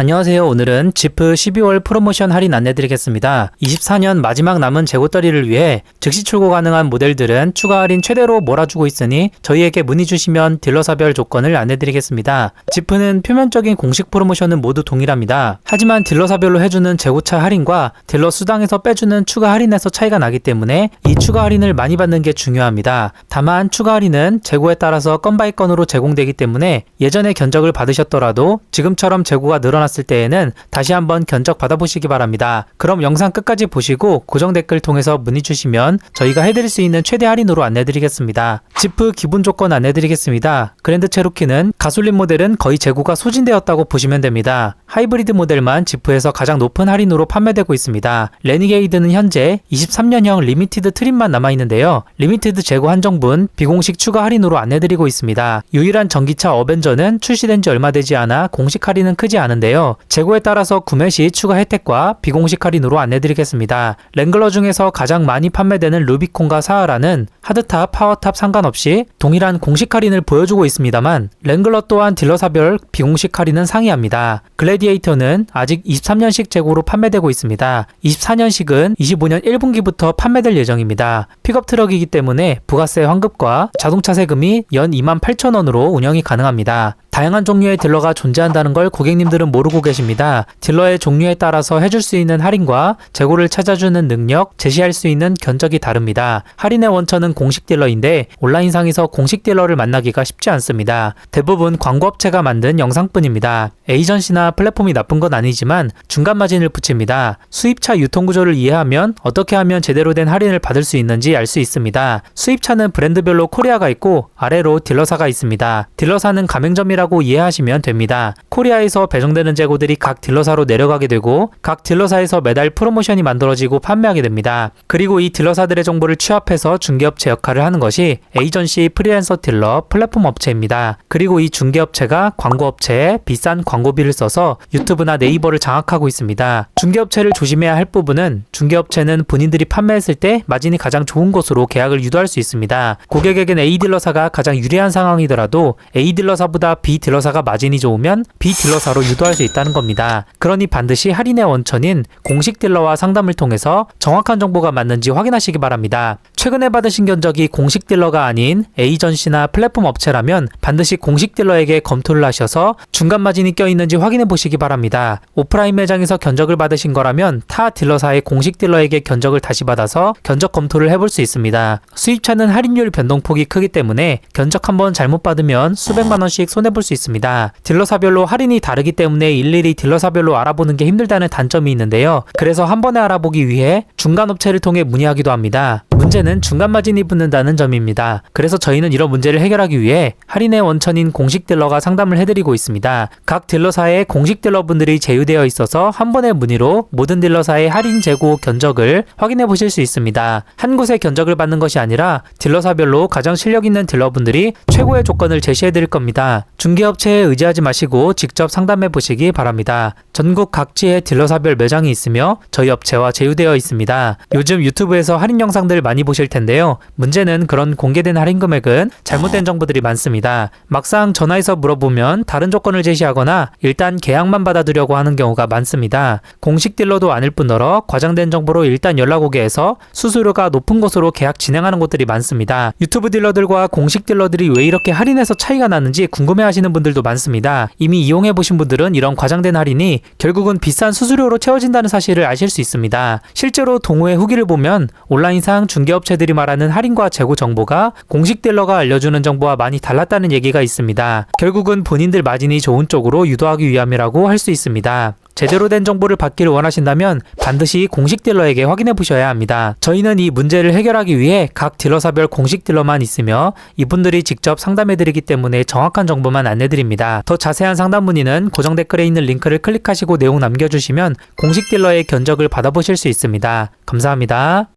안녕하세요. 오늘은 지프 12월 프로모션 할인 안내드리겠습니다. 24년 마지막 남은 재고떨이를 위해 즉시 출고 가능한 모델들은 추가 할인 최대로 몰아주고 있으니 저희에게 문의 주시면 딜러사별 조건을 안내드리겠습니다. 지프는 표면적인 공식 프로모션은 모두 동일합니다. 하지만 딜러사별로 해주는 재고차 할인과 딜러 수당에서 빼주는 추가 할인에서 차이가 나기 때문에 이 추가 할인을 많이 받는 게 중요합니다. 다만 추가 할인은 재고에 따라서 건 바이 건으로 제공되기 때문에 예전에 견적을 받으셨더라도 지금처럼 재고가 늘어 났을 때에는 다시 한번 견적 받아보시기 바랍니다. 그럼 영상 끝까지 보시고 고정 댓글 통해서 문의 주시면 저희가 해드릴 수 있는 최대 할인으로 안내드리겠습니다. 지프 기본 조건 안내드리겠습니다. 그랜드 체로키는 가솔린 모델은 거의 재고가 소진되었다고 보시면 됩니다. 하이브리드 모델만 지프에서 가장 높은 할인으로 판매되고 있습니다. 레니게이드는 현재 23년형 리미티드 트림만 남아있는데요. 리미티드 재고 한정분 비공식 추가 할인으로 안내드리고 있습니다. 유일한 전기차 어벤져는 출시된 지 얼마 되지 않아 공식 할인은 크지 않은데요. 재고에 따라서 구매 시 추가 혜택과 비공식 할인으로 안내드리겠습니다. 랭글러 중에서 가장 많이 판매되는 루비콘과 사하라는 하드탑, 파워탑 상관없이 동일한 공식 할인을 보여주고 있습니다만 랭글러 또한 딜러사별 비공식 할인은 상이합니다. 글래디에이터는 아직 23년식 재고로 판매되고 있습니다. 24년식은 25년 1분기부터 판매될 예정입니다. 픽업 트럭이기 때문에 부가세 환급과 자동차 세금이 연 28,000원으로 운영이 가능합니다. 다양한 종류의 딜러가 존재한다는 걸 고객님들은 모르고 계십니다. 딜러의 종류에 따라서 해줄 수 있는 할인과 재고를 찾아주는 능력, 제시할 수 있는 견적이 다릅니다. 할인의 원천은 공식 딜러인데 온라인상에서 공식 딜러를 만나기가 쉽지 않습니다. 대부분 광고업체가 만든 영상뿐입니다. 에이전시나 플랫폼이 나쁜 건 아니지만 중간 마진을 붙입니다. 수입차 유통 구조를 이해하면 어떻게 하면 제대로 된 할인을 받을 수 있는지 알 수 있습니다. 수입차는 브랜드별로 코리아가 있고 아래로 딜러사가 있습니다. 딜러사는 가맹점이라 고 이해하시면 됩니다. 코리아에서 배정되는 재고들이 각 딜러사로 내려가게 되고 각 딜러사에서 매달 프로모션이 만들어지고 판매하게 됩니다. 그리고 이 딜러사들의 정보를 취합해서 중개업체 역할을 하는 것이 에이전시 프리랜서 딜러 플랫폼 업체입니다. 그리고 이 중개업체가 광고업체에 비싼 광고비를 써서 유튜브나 네이버를 장악하고 있습니다. 중개업체를 조심해야 할 부분은 중개업체는 본인들이 판매했을 때 마진이 가장 좋은 곳으로 계약을 유도할 수 있습니다. 고객에겐 A 딜러사가 가장 유리한 상황이더라도 A 딜러사보다 B 딜러사가 마진이 좋으면 B 딜러사로 유도할 수 있다는 겁니다. 그러니 반드시 할인의 원천인 공식 딜러와 상담을 통해서 정확한 정보가 맞는지 확인하시기 바랍니다. 최근에 받으신 견적이 공식 딜러가 아닌 에이전시나 플랫폼 업체라면 반드시 공식 딜러에게 검토를 하셔서 중간 마진이 껴있는지 확인해 보시기 바랍니다. 오프라인 매장에서 견적을 받으신 거라면 타 딜러사의 공식 딜러에게 견적을 다시 받아서 견적 검토를 해볼 수 있습니다. 수입차는 할인율 변동폭이 크기 때문에 견적 한번 잘못 받으면 수백만 원씩 손해볼 수 있습니다. 딜러사별로 할인이 다르기 때문에 일일이 딜러사별로 알아보는 게 힘들다는 단점이 있는데요. 그래서 한 번에 알아보기 위해 중간 업체를 통해 문의하기도 합니다. 문제는 중간 마진이 붙는다는 점입니다. 그래서 저희는 이런 문제를 해결하기 위해 할인의 원천인 공식 딜러가 상담을 해드리고 있습니다. 각 딜러사에 공식 딜러분들이 제휴되어 있어서 한 번의 문의로 모든 딜러사의 할인 재고 견적을 확인해 보실 수 있습니다. 한 곳에 견적을 받는 것이 아니라 딜러사별로 가장 실력 있는 딜러분들이 최고의 조건을 제시해 드릴 겁니다. 중개업체에 의지하지 마시고 직접 상담해 보시기 바랍니다. 전국 각지에 딜러사별 매장이 있으며 저희 업체와 제휴되어 있습니다. 요즘 유튜브에서 할인 영상들 많이 보실 텐데요. 문제는 그런 공개된 할인 금액은 잘못된 정보들이 많습니다. 막상 전화해서 물어보면 다른 조건을 제시하거나 일단 계약만 받아두려고 하는 경우가 많습니다. 공식 딜러도 아닐 뿐더러 과장된 정보로 일단 연락 오게 해서 수수료가 높은 곳으로 계약 진행하는 곳들이 많습니다. 유튜브 딜러들과 공식 딜러들이 왜 이렇게 할인해서 차이가 나는지 궁금해 하시는 분들도 많습니다. 이미 이용해 보신 분들은 이런 과장된 할인이 결국은 비싼 수수료로 채워진다는 사실을 아실 수 있습니다. 실제로 동호회 후기를 보면 온라인상 중개 업체들이 말하는 할인과 재고 정보가 공식 딜러가 알려주는 정보와 많이 달랐다는 얘기가 있습니다. 결국은 본인들 마진이 좋은 쪽으로 유도하기 위함이라고 할 수 있습니다. 제대로 된 정보를 받기를 원하신다면 반드시 공식 딜러에게 확인해 보셔야 합니다. 저희는 이 문제를 해결하기 위해 각 딜러사별 공식 딜러만 있으며 이분들이 직접 상담해 드리기 때문에 정확한 정보만 안내 드립니다. 더 자세한 상담 문의는 고정 댓글에 있는 링크를 클릭하시고 내용 남겨주시면 공식 딜러의 견적을 받아보실 수 있습니다. 감사합니다.